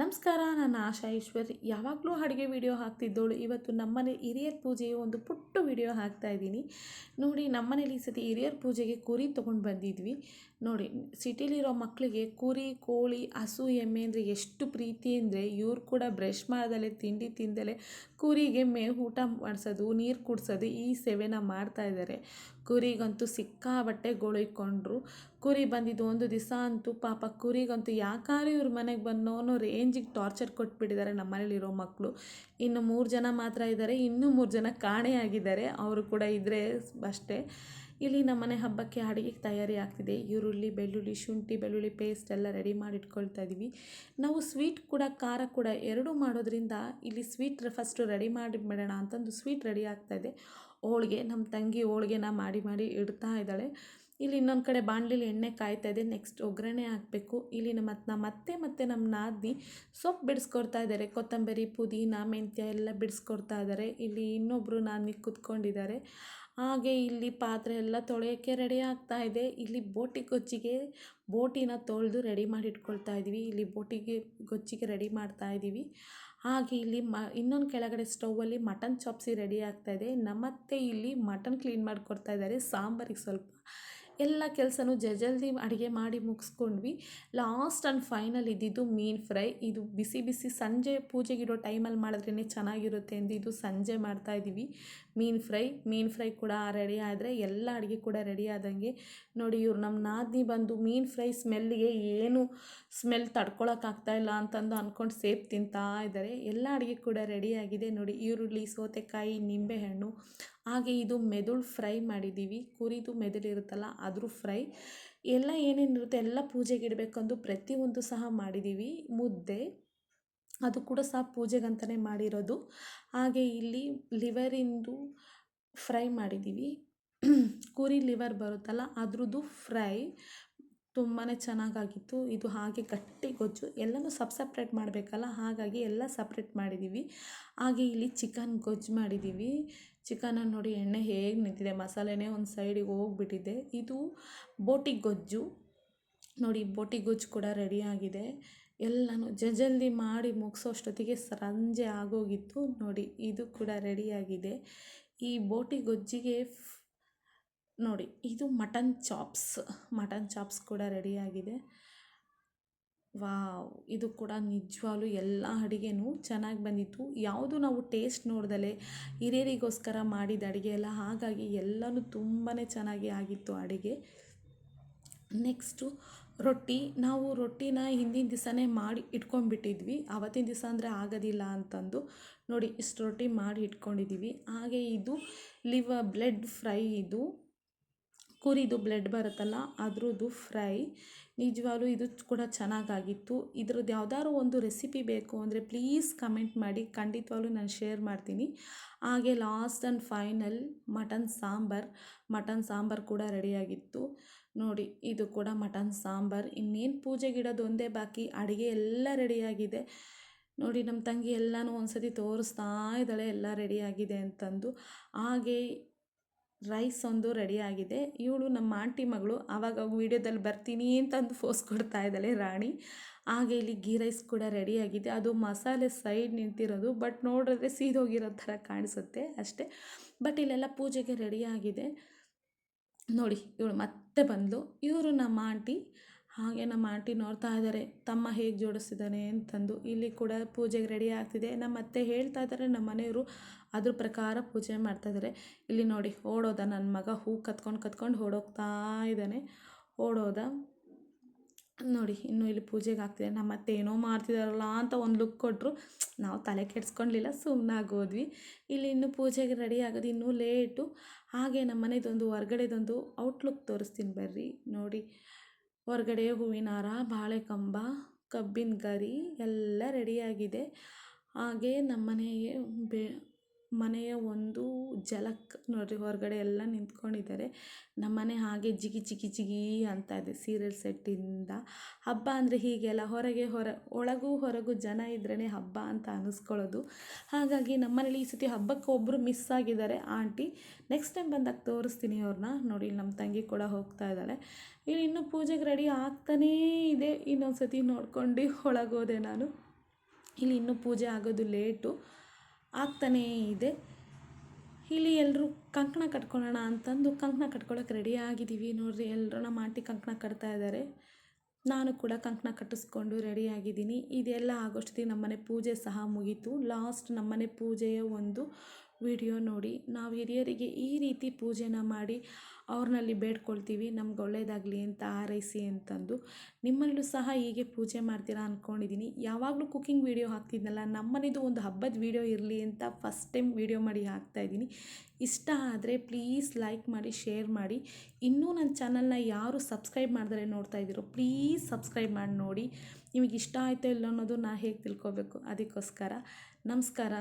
ನಮಸ್ಕಾರ ನಾನು ಆಶಾ ಈಶ್ವರಿ. ಯಾವಾಗಲೂ ಅಡುಗೆ ವಿಡಿಯೋ ಹಾಕ್ತಿದ್ದೋಳು. ಇವತ್ತು ನಮ್ಮನೆ ಹಿರಿಯರ ಪೂಜೆಯ ಒಂದು ಪುಟ್ಟ ವಿಡಿಯೋ ಹಾಕ್ತಾ ಇದ್ದೀನಿ. ನೋಡಿ, ನಮ್ಮನೇಲಿ ಈ ಸತಿ ಹಿರಿಯರ ಪೂಜೆಗೆ ಕುರಿ ತೊಗೊಂಡು ಬಂದಿದ್ವಿ. ನೋಡಿ, ಸಿಟಿಲಿರೋ ಮಕ್ಕಳಿಗೆ ಕುರಿ, ಕೋಳಿ, ಹಸು, ಎಮ್ಮೆ ಅಂದರೆ ಎಷ್ಟು ಪ್ರೀತಿ ಅಂದರೆ ಇವ್ರು ಕೂಡ ಬ್ರಷ್ ಮಾಡ್ದಲೆ ತಿಂಡಿ ತಿಂದಲೇ ಕುರಿಗೆ ಮೇ ಊಟ ಮಾಡಿಸೋದು, ನೀರು ಕುಡಿಸೋದು ಈ ಸೇವೆನ ಮಾಡ್ತಾ ಇದ್ದಾರೆ ಕುರಿಗಂತೂ ಸಿಕ್ಕಾಬಟ್ಟೆ ಗೋಳಿಕೊಂಡ್ರು ಕುರಿ ಬಂದಿದ್ದು ಒಂದು ದಿವಸ ಅಂತೂ ಪಾಪ ಕುರಿಗಂತೂ ಯಾಕಾದ್ರೂ ಇವ್ರ ಮನೆಗೆ ಬಂದೋ ಅನ್ನೋ ರೇಂಜಿಗೆ ಟಾರ್ಚರ್ ಕೊಟ್ಬಿಟ್ಟಿದ್ದಾರೆ ನಮ್ಮ ಮನೇಲಿರೋ ಮಕ್ಕಳು ಇನ್ನು ಮೂರು ಜನ ಮಾತ್ರ ಇದ್ದಾರೆ, ಇನ್ನೂ ಮೂರು ಜನ ಕಾಣೆಯಾಗಿದ್ದಾರೆ ಅವರು ಕೂಡ ಇದ್ದರೆ ಅಷ್ಟೇ. ಇಲ್ಲಿ ನಮ್ಮನೆ ಹಬ್ಬಕ್ಕೆ ಅಡುಗೆಗೆ ತಯಾರಿ ಆಗ್ತಿದೆ. ಈರುಳ್ಳಿ, ಬೆಳ್ಳುಳ್ಳಿ, ಶುಂಠಿ, ಬೆಳ್ಳುಳ್ಳಿ ಪೇಸ್ಟ್ ಎಲ್ಲ ರೆಡಿ ಮಾಡಿ ಇಟ್ಕೊಳ್ತಾ ಇದ್ದೀವಿ ನಾವು ಸ್ವೀಟ್ ಕೂಡ, ಖಾರ ಕೂಡ ಎರಡೂ ಮಾಡೋದ್ರಿಂದ ಇಲ್ಲಿ ಸ್ವೀಟ್ ಫಸ್ಟು ರೆಡಿ ಮಾಡಿ ಬಿಡೋಣ ಅಂತಂದು ಸ್ವೀಟ್ ರೆಡಿ ಆಗ್ತಾಯಿದೆ ಹೋಳಿಗೆ ನಮ್ಮ ತಂಗಿ ಹೋಳಿಗೆನ ಮಾಡಿ ಮಾಡಿ ಇಡ್ತಾ ಇದ್ದಾಳೆ. ಇಲ್ಲಿ ಇನ್ನೊಂದು ಕಡೆ ಬಾಣಲಿಲಿ ಎಣ್ಣೆ ಕಾಯ್ತಾ ಇದೆ. ನೆಕ್ಸ್ಟ್ ಒಗ್ಗರಣೆ ಹಾಕಬೇಕು. ಇಲ್ಲಿ ನಮ್ಮ ನಮ್ಮ ಮತ್ತೆ ಮತ್ತೆ ನಮ್ಮ ನಾದಿ ಸೊಪ್ಪು ಬಿಡಿಸ್ಕೊಡ್ತಾ ಇದ್ದಾರೆ. ಕೊತ್ತಂಬರಿ, ಪುದೀನ, ಮೆಂತ್ಯ ಎಲ್ಲ ಬಿಡಿಸ್ಕೊಡ್ತಾ ಇದ್ದಾರೆ. ಇಲ್ಲಿ ಇನ್ನೊಬ್ಬರು ನಾನು ಕೂತ್ಕೊಂಡಿದ್ದಾರೆ. ಹಾಗೆ ಇಲ್ಲಿ ಪಾತ್ರೆ ಎಲ್ಲ ತೊಳೆಯೋಕ್ಕೆ ರೆಡಿ ಆಗ್ತಾ ಇದೆ. ಇಲ್ಲಿ ಬೋಟಿ ಗೊಜ್ಜಿಗೆ, ಬೋಟಿನ ತೊಳೆದು ರೆಡಿ ಮಾಡಿ ಇಟ್ಕೊಳ್ತಾ ಇದ್ದೀವಿ ಇಲ್ಲಿ ಬೋಟಿಗೆ ಗೊಜ್ಜಿಗೆ ರೆಡಿ ಮಾಡ್ತಾ ಇದ್ದೀವಿ ಹಾಗೆ ಇಲ್ಲಿ ಮ, ಇನ್ನೊಂದು ಕೆಳಗಡೆ ಸ್ಟೌವಲ್ಲಿ ಮಟನ್ ಚಾಪ್ಸಿ ರೆಡಿ ಆಗ್ತಾ ಇದೆ. ನಮ್ಮತ್ತೆ ಇಲ್ಲಿ ಮಟನ್ ಕ್ಲೀನ್ ಮಾಡಿಕೊಡ್ತಾ ಇದ್ದಾರೆ. ಸಾಂಬಾರಿಗೆ ಸ್ವಲ್ಪ ಎಲ್ಲ ಕೆಲಸನೂ ಜಲ್ದಿ ಅಡುಗೆ ಮಾಡಿ ಮುಗಿಸ್ಕೊಂಡ್ವಿ. ಲಾಸ್ಟ್ ಆ್ಯಂಡ್ ಫೈನಲ್ ಇದ್ದಿದ್ದು ಮೀನು ಫ್ರೈ. ಇದು ಬಿಸಿ ಬಿಸಿ ಸಂಜೆ ಪೂಜೆಗಿರೋ ಟೈಮಲ್ಲಿ ಮಾಡಿದ್ರೇ ಚೆನ್ನಾಗಿರುತ್ತೆ ಎಂದು ಇದು ಸಂಜೆ ಮಾಡ್ತಾಯಿದ್ದೀವಿ ಮೀನು ಫ್ರೈ ಮೀನು ಫ್ರೈ ಕೂಡ ರೆಡಿ ಆದರೆ ಎಲ್ಲ ಅಡುಗೆ ಕೂಡ ರೆಡಿ ಆದಂಗೆ. ನೋಡಿ ಇವ್ರು ನಮ್ಮ ನಾದಿನಿ ಬಂದು ಮೀನು ಫ್ರೈ ಸ್ಮೆಲ್ಲಿಗೆ ಏನು ಸ್ಮೆಲ್ ಇಲ್ಲ ಅಂತಂದು ಅಂದ್ಕೊಂಡು ಸೇಫ್ ತಿಂತಾ ಇದ್ದಾರೆ. ಎಲ್ಲ ಅಡುಗೆ ಕೂಡ ರೆಡಿಯಾಗಿದೆ ನೋಡಿ ಈರುಳ್ಳಿ, ಸೌತೆಕಾಯಿ, ನಿಂಬೆಹಣ್ಣು. ಹಾಗೆ ಇದು ಮೆದುಳು ಫ್ರೈ ಮಾಡಿದ್ದೀವಿ. ಕುರಿದು ಮೆದುಳು ಇರುತ್ತಲ್ಲ ಅದ್ರ ಫ್ರೈ. ಎಲ್ಲ ಏನೇನಿರುತ್ತೆ ಎಲ್ಲ ಪೂಜೆಗೆ ಇಡಬೇಕಂದು ಪ್ರತಿಯೊಂದು ಸಹ ಮಾಡಿದ್ದೀವಿ ಮುದ್ದೆ, ಅದು ಕೂಡ ಸಹ ಪೂಜೆಗಂತಲೇ ಮಾಡಿರೋದು. ಹಾಗೆ ಇಲ್ಲಿ ಲಿವರಿಂದು ಫ್ರೈ ಮಾಡಿದ್ದೀವಿ ಕುರಿ ಲಿವರ್ ಬರುತ್ತಲ್ಲ, ಅದ್ರದ್ದು ಫ್ರೈ ತುಂಬಾ ಚೆನ್ನಾಗಾಗಿತ್ತು. ಇದು ಹಾಗೆ ಗಟ್ಟಿ ಗೊಜ್ಜು ಎಲ್ಲನೂ ಸಬ್ ಸಪ್ರೇಟ್ ಮಾಡಬೇಕಲ್ಲ, ಹಾಗಾಗಿ ಎಲ್ಲ ಸಪ್ರೇಟ್ ಮಾಡಿದ್ದೀವಿ ಹಾಗೆ ಇಲ್ಲಿ ಚಿಕನ್ ಗೊಜ್ಜು ಮಾಡಿದ್ದೀವಿ ಚಿಕನನ್ನು ನೋಡಿ ಎಣ್ಣೆ ಹೇಗೆ ನಿಂತಿದೆ, ಮಸಾಲೆನೇ ಒಂದು ಸೈಡಿಗೆ ಹೋಗ್ಬಿಟ್ಟಿದೆ. ಇದು ಬೋಟಿ ಗೊಜ್ಜು. ನೋಡಿ, ಬೋಟಿ ಗೊಜ್ಜು ಕೂಡ ರೆಡಿಯಾಗಿದೆ ಎಲ್ಲನೂ ಜಲ್ದಿ ಮಾಡಿ ಮುಗಿಸೋಷ್ಟೊತ್ತಿಗೆ ಸಂಜೆ ಆಗೋಗಿತ್ತು. ನೋಡಿ, ಇದು ಕೂಡ ರೆಡಿಯಾಗಿದೆ ಈ ಬೋಟಿ ಗೊಜ್ಜಿಗೆ ನೋಡಿ, ಇದು ಮಟನ್ ಚಾಪ್ಸ್. ಮಟನ್ ಚಾಪ್ಸ್ ಕೂಡ ರೆಡಿಯಾಗಿದೆ ವಾವ್, ಇದು ಕೂಡ ನಿಜವಾಗ್ಲೂ ಎಲ್ಲ ಅಡುಗೆನೂ ಚೆನ್ನಾಗಿ ಬಂದಿತ್ತು. ಯಾವುದು ನಾವು ಟೇಸ್ಟ್ ನೋಡ್ದಲೆ ಹಿರಿಯರಿಗೋಸ್ಕರ ಮಾಡಿದ ಅಡುಗೆ ಎಲ್ಲ ಹಾಗಾಗಿ ಎಲ್ಲನೂ ತುಂಬಾ ಚೆನ್ನಾಗಿ ಆಗಿತ್ತು ಅಡುಗೆ. ನೆಕ್ಸ್ಟು ರೊಟ್ಟಿ, ನಾವು ರೊಟ್ಟಿನ ಹಿಂದಿನ ದಿವಸನೇ ಮಾಡಿ ಇಟ್ಕೊಂಡ್ಬಿಟ್ಟಿದ್ವಿ. ಆವತ್ತಿನ ದಿವಸ ಅಂದರೆ ಆಗೋದಿಲ್ಲ ಅಂತಂದು ನೋಡಿ ಇಷ್ಟು ರೊಟ್ಟಿ ಮಾಡಿ ಇಟ್ಕೊಂಡಿದ್ದೀವಿ ಹಾಗೆ ಇದು ಲಿವ ಬ್ಲೆಡ್ ಫ್ರೈ ಇದು. ಕುರಿದು ಬ್ಲಡ್ ಬರುತ್ತಲ್ಲ, ಅದ್ರದ್ದು ಫ್ರೈ. ನಿಜವಾಗ್ಲೂ ಇದು ಕೂಡ ಚೆನ್ನಾಗಾಗಿತ್ತು. ಇದ್ರದ್ದು ಯಾವ್ದಾದ್ರು ಒಂದು ರೆಸಿಪಿ ಬೇಕು ಅಂದರೆ ಪ್ಲೀಸ್ ಕಮೆಂಟ್ ಮಾಡಿ, ಖಂಡಿತವಾಗ್ಲೂ ನಾನು ಶೇರ್ ಮಾಡ್ತೀನಿ. ಹಾಗೆ last and final mutton sambar. Mutton sambar ಕೂಡ ರೆಡಿಯಾಗಿತ್ತು. ನೋಡಿ, ಇದು ಕೂಡ ಮಟನ್ ಸಾಂಬಾರ್. ಇನ್ನೇನು ಪೂಜೆಗಿಡೋದು ಒಂದೇ ಬಾಕಿ, ಅಡುಗೆ ಎಲ್ಲ ರೆಡಿಯಾಗಿದೆ. ನೋಡಿ ನಮ್ಮ ತಂಗಿ ಎಲ್ಲನೂ ಒಂದು ಸತಿ ತೋರಿಸ್ತಾ ಇದ್ದಾಳೆ, ಎಲ್ಲ ರೆಡಿಯಾಗಿದೆ ಅಂತಂದು. ಹಾಗೆ ರೈಸ್ ಒಂದು ರೆಡಿಯಾಗಿದೆ ಇವಳು ನಮ್ಮ ಆಂಟಿ ಮಗಳು, ಆವಾಗ ವೀಡಿಯೋದಲ್ಲಿ ಬರ್ತೀನಿ ಅಂತಂದು ಫೋಸ್ ಕೊಡ್ತಾ ಇದ್ದಾಳೆ ರಾಣಿ. ಹಾಗೆ ಇಲ್ಲಿ ಗೀ ರೈಸ್ ಕೂಡ ರೆಡಿಯಾಗಿದೆ ಅದು ಮಸಾಲೆ ಸೈಡ್ ನಿಂತಿರೋದು ಬಟ್ ನೋಡಿದ್ರೆ ಸೀದೋಗಿರೋ ಥರ ಕಾಣಿಸುತ್ತೆ ಅಷ್ಟೇ. ಬಟ್ ಇಲ್ಲೆಲ್ಲ ಪೂಜೆಗೆ ರೆಡಿಯಾಗಿದೆ ನೋಡಿ, ಇವಳು ಮತ್ತೆ ಬಂದಳು ಇವರು ನಮ್ಮ ಆಂಟಿ. ಹಾಗೆ ನಮ್ಮ ಆಂಟಿ ನೋಡ್ತಾ ಇದ್ದಾರೆ, ತಮ್ಮ ಹೇಗೆ ಜೋಡಿಸಿದ್ದಾನೆ ಅಂತಂದು. ಇಲ್ಲಿ ಕೂಡ ಪೂಜೆಗೆ ರೆಡಿ ಆಗ್ತಿದೆ. ನಮ್ಮ ಅತ್ತೆ ಹೇಳ್ತಾ ಇದ್ದಾರೆ, ನಮ್ಮ ಮನೆಯವರು ಅದ್ರ ಪ್ರಕಾರ ಪೂಜೆ ಮಾಡ್ತಾಯಿದ್ದಾರೆ ಇಲ್ಲಿ ನೋಡಿ, ಓಡೋದ. ನನ್ನ ಮಗ ಹೂ ಕತ್ಕೊಂಡು ಕತ್ಕೊಂಡು ಓಡೋಗ್ತಾ ಇದ್ದಾನೆ. ಓಡೋದ. ನೋಡಿ, ಇನ್ನು ಇಲ್ಲಿ ಪೂಜೆಗೆ ಆಗ್ತಿದೆ. ನಮ್ಮ ಅತ್ತೆ ಏನೋ ಮಾಡ್ತಿದಾರಲ್ಲ ಅಂತ ಒಂದು ಲುಕ್ ಕೊಟ್ಟರು ನಾವು ತಲೆ ಕೆಡ್ಸ್ಕೊಳ್ಲಿಲ್ಲ ಸುಮ್ಮನಾಗೋದ್ವಿ ಇಲ್ಲಿ ಇನ್ನು ಪೂಜೆಗೆ ರೆಡಿ ಆಗೋದು ಇನ್ನೂ ಲೇಟು ಹಾಗೆ ನಮ್ಮ ಮನೆದೊಂದು, ಹೊರ್ಗಡೆದೊಂದು ಔಟ್ಲುಕ್ ತೋರಿಸ್ತೀನಿ ಬರ್ರಿ. ನೋಡಿ ಹೊರಗಡೆ ಹೂವಿನ ಹಾರ ಬಾಳೆಕಂಬ ಕಬ್ಬಿನ ಗರಿ ಎಲ್ಲ ರೆಡಿಯಾಗಿದೆ ಹಾಗೆ ನಮ್ಮ ಮನೆಗೆ ಬೆ ಮನೆಯ ಒಂದು ಜಲಕ್ ನೋಡ್ರಿ, ಹೊರಗಡೆ ಎಲ್ಲ ನಿಂತ್ಕೊಂಡಿದ್ದಾರೆ. ನಮ್ಮನೆ ಹಾಗೆ ಜಿಗಿ ಜಿಗಿ ಜಿಗಿ ಅಂತ ಇದೆ ಸೀರಿಯಲ್ ಸೆಟ್ಟಿಂದ ಹಬ್ಬ ಅಂದರೆ ಹೀಗೆಲ್ಲ, ಹೊರಗೆ ಹೊರ, ಒಳಗೂ ಹೊರಗೂ ಜನ ಇದ್ರೇ ಹಬ್ಬ ಅಂತ ಅನ್ನಿಸ್ಕೊಳ್ಳೋದು ಹಾಗಾಗಿ ನಮ್ಮನೇಲಿ ಈ ಸತಿ ಹಬ್ಬಕ್ಕೆ ಒಬ್ಬರು ಮಿಸ್ ಆಗಿದ್ದಾರೆ, ಆಂಟಿ. ನೆಕ್ಸ್ಟ್ ಟೈಮ್ ಬಂದಾಗ ತೋರಿಸ್ತೀನಿ ಅವ್ರನ್ನ ನೋಡಿ ನಮ್ಮ ತಂಗಿ ಕೂಡ ಹೋಗ್ತಾ ಇದ್ದಾಳೆ. ಇಲ್ಲಿ ಇನ್ನೂ ಪೂಜೆಗೆ ರೆಡಿ ಆಗ್ತಾನೇ ಇದೆ. ಇನ್ನೊಂದು ಸತಿ ನೋಡ್ಕೊಂಡು ಒಳಗೋದೆ ನಾನು. ಇಲ್ಲಿ ಇನ್ನೂ ಪೂಜೆ ಆಗೋದು ಲೇಟು ಆಗ್ತಾನೇ ಇದೆ. ಇಲ್ಲಿ ಎಲ್ಲರೂ ಕಂಕಣ ಕಟ್ಕೊಳ್ಳೋಣ ಅಂತಂದು ಕಂಕಣ ಕಟ್ಕೊಳ್ಳೋಕೆ ರೆಡಿ ಆಗಿದ್ದೀವಿ. ನೋಡ್ರಿ ಎಲ್ಲರೂ ನಮ್ಮ ಆಂಟಿ ಕಂಕಣ ಕಟ್ತಾ ಇದ್ದಾರೆ. ನಾನು ಕೂಡ ಕಂಕಣ ಕಟ್ಟಿಸ್ಕೊಂಡು ರೆಡಿ ಆಗಿದ್ದೀನಿ. ಇದೆಲ್ಲ ಆಗೋಷ್ಟೊತ್ತಿಗೆ ನಮ್ಮನೆ ಪೂಜೆ ಸಹ ಮುಗೀತು. ಲಾಸ್ಟ್ ನಮ್ಮನೆ ಪೂಜೆಯ ಒಂದು ವಿಡಿಯೋ ನೋಡಿ ನಾವು ಹಿರಿಯರಿಗೆ ಈ ರೀತಿ ಪೂಜೆನ ಮಾಡಿ ಅವ್ರನ್ನಲ್ಲಿ ಬೇಡ್ಕೊಳ್ತೀವಿ, ನಮ್ಗೆ ಒಳ್ಳೆಯದಾಗಲಿ ಅಂತ ಆರೈಸಿ ಅಂತಂದು ನಿಮ್ಮಲ್ಲೂ ಸಹ ಹೀಗೆ ಪೂಜೆ ಮಾಡ್ತೀರಾ ಅಂದ್ಕೊಂಡಿದ್ದೀನಿ ಯಾವಾಗಲೂ ಕುಕ್ಕಿಂಗ್ ವೀಡಿಯೋ ಹಾಕ್ತಿದ್ನಲ್ಲ, ನಮ್ಮನೇದು ಒಂದು ಹಬ್ಬದ ವೀಡಿಯೋ ಇರಲಿ ಅಂತ ಫಸ್ಟ್ ಟೈಮ್ ವೀಡಿಯೋ ಮಾಡಿ ಹಾಕ್ತಾಯಿದ್ದೀನಿ ಇಷ್ಟ ಆದರೆ ಪ್ಲೀಸ್ ಲೈಕ್ ಮಾಡಿ, ಶೇರ್ ಮಾಡಿ. ಇನ್ನೂ ನನ್ನ ಚಾನಲ್ನ ಯಾರು ಸಬ್ಸ್ಕ್ರೈಬ್ ಮಾಡಿದ್ರೆ ನೋಡ್ತಾ ಇದ್ದೀರೋ ಪ್ಲೀಸ್ ಸಬ್ಸ್ಕ್ರೈಬ್ ಮಾಡಿ ನೋಡಿ. ನಿಮಗೆ ಇಷ್ಟ ಆಯಿತೋ ಇಲ್ಲ ಅನ್ನೋದು ನಾ ಹೇಗೆ ತಿಳ್ಕೊಬೇಕು? ಅದಕ್ಕೋಸ್ಕರ ನಮಸ್ಕಾರ.